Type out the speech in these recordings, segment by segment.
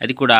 అది కూడా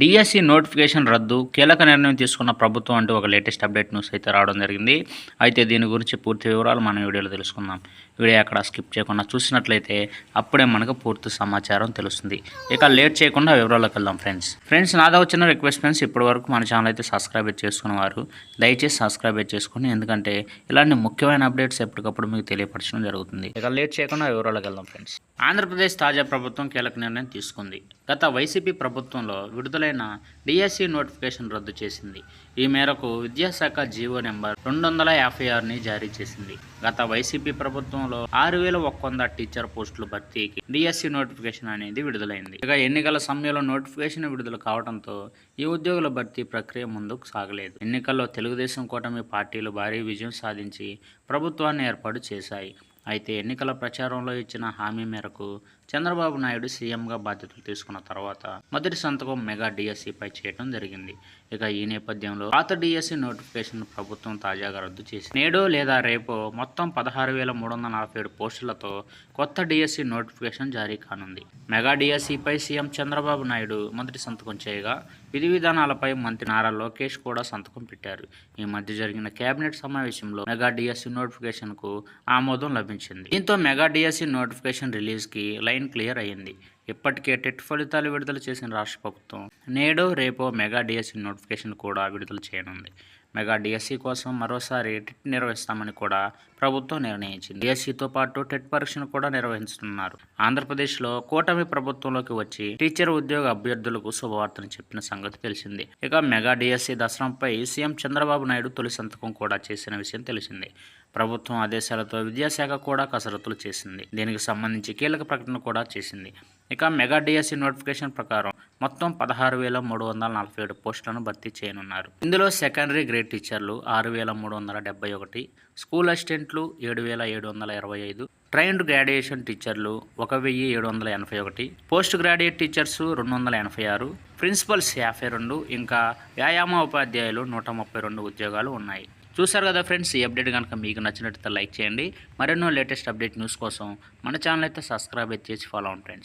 DSC notification రద్దు కీలక నిర్ణయం తీసుకున్న ప్రభుత్వం అంటూ ఒక లేటెస్ట్ అప్డేట్ న్యూస్ అయితే రావడం జరిగింది. అయితే దీని గురించి పూర్తి వివరాలు మనం వీడియోలో తెలుసుకుందాం. వీడియో అక్కడ స్కిప్ చేయకుండా చూసినట్లయితే అప్పుడే మనకు పూర్తి సమాచారం తెలుస్తుంది. ఇక లేట్ చేయకుండా వివరాల్లోకి వెళ్దాం ఫ్రెండ్స్. ఫ్రెండ్స్ నాదో వచ్చిన రిక్వెస్ట్ ఫ్రెండ్స్ ఇప్పటి వరకు మన ఛానల్ అయితే సబ్స్క్రైబ్ చేసుకున్నవారు దయచేసి సబ్స్క్రైబ్ చేసుకుని ఎందుకంటే ఇలాంటి ముఖ్యమైన అప్డేట్స్ ఎప్పటికప్పుడు మీకు తెలియపరచడం జరుగుతుంది. ఇక లేట్ చేయకుండా వివరాలకు వెళ్దాం ఫ్రెండ్స్. ఆంధ్రప్రదేశ్ తాజా ప్రభుత్వం కీలక నిర్ణయం తీసుకుంది. గత వైసీపీ ప్రభుత్వంలో విడుదలైన డిఎస్సి నోటిఫికేషన్ రద్దు చేసింది. ఈ మేరకు విద్యాశాఖ జీవో నెంబర్ రెండు వందల యాభై ఆరుని జారీ చేసింది. గత వైసీపీ ప్రభుత్వంలో ఆరు వేల ఒక్క వంద టీచర్ పోస్టుల భర్తీకి డిఎస్సి నోటిఫికేషన్ అనేది విడుదలైంది. ఇక ఎన్నికల సమయంలో నోటిఫికేషన్ విడుదల కావడంతో ఈ ఉద్యోగుల భర్తీ ప్రక్రియ ముందుకు సాగలేదు. ఎన్నికల్లో తెలుగుదేశం కూటమి పార్టీలు భారీ విజయం సాధించి ప్రభుత్వాన్ని ఏర్పాటు చేశాయి. అయితే ఎన్నికల ప్రచారంలో ఇచ్చిన హామీ మేరకు చంద్రబాబు నాయుడు సీఎంగా బాధ్యతలు తీసుకున్న తర్వాత మొదటి సంతకం మెగా డిఎస్సిపై చేయడం జరిగింది. ఇక ఈ నేపథ్యంలో పాత డిఎస్సి నోటిఫికేషన్ ప్రభుత్వం తాజాగా రద్దు చేసి నేడు లేదా రేపో మొత్తం పదహారు వేల మూడు వందల నలభై ఏడు పోస్టులతో కొత్త డిఎస్సి నోటిఫికేషన్ జారీ కానుంది. మెగా డిఎస్సిపై సీఎం చంద్రబాబు నాయుడు మొదటి సంతకం చేయగా విధి విధానాలపై మంత్రి నారా లోకేష్ కూడా సంతకం పెట్టారు. ఈ మధ్య జరిగిన కేబినెట్ సమావేశంలో మెగా డిఎస్సి నోటిఫికేషన్కు ఆమోదం లభించింది. దీంతో మెగా డిఎస్సి నోటిఫికేషన్ రిలీజ్కి లైన్ క్లియర్ అయ్యింది. ఇప్పటికే టెట్ ఫలితాలు విడుదల చేసిన రాష్ట్ర ప్రభుత్వం నేడు రేపో మెగా డిఎస్సి నోటిఫికేషన్ కూడా విడుదల చేయనుంది. మెగా డిఎస్సి కోసం మరోసారి టెట్ నిర్వహిస్తామని కూడా ప్రభుత్వం నిర్ణయించింది. డిఎస్సితో పాటు టెట్ పరీక్షను కూడా నిర్వహిస్తున్నారు. ఆంధ్రప్రదేశ్లో కూటమి ప్రభుత్వంలోకి వచ్చి టీచర్ ఉద్యోగ అభ్యర్థులకు శుభవార్తను చెప్పిన సంగతి తెలిసింది. ఇక మెగా డిఎస్సి దసరంపై సీఎం చంద్రబాబు నాయుడు తొలి సంతకం కూడా చేసిన విషయం తెలిసింది. ప్రభుత్వం ఆదేశాలతో విద్యాశాఖ కూడా కసరత్తులు చేసింది. దీనికి సంబంధించి కీలక ప్రకటన కూడా చేసింది. ఇక మెగా డిఎస్సి నోటిఫికేషన్ ప్రకారం మొత్తం పదహారు వేల మూడు వందల నలభై ఏడు పోస్టులను భర్తీ చేయనున్నారు. ఇందులో సెకండరీ గ్రేడ్ టీచర్లు ఆరు వేల మూడు వందల డెబ్బై ఒకటి స్కూల్ అసిస్టెంట్లు ఏడు వేల ఏడు వందల ఇరవై ఐదు ట్రైన్డ్ గ్రాడ్యుయేషన్ టీచర్లు ఒక వెయ్యి ఏడు వందల ఎనభై ఒకటి పోస్ట్ గ్రాడ్యుయేట్ టీచర్స్ రెండు వందల ఎనభై ఆరు ప్రిన్సిపల్స్ యాభై రెండు ఇంకా వ్యాయామ ఉపాధ్యాయులు నూట ముప్పై రెండు ఉద్యోగాలు ఉన్నాయి. చూసారు కదా ఫ్రెండ్స్ ఈ అప్డేట్ కనుక మీకు నచ్చినట్లయితే లైక్ చేయండి. మరెన్నో లేటెస్ట్ అప్డేట్ న్యూస్ కోసం మన ఛానల్ అయితే సబ్స్క్రైబ్ అయితే చేసి ఫాలో అవ్వండి ఫ్రెండ్స్.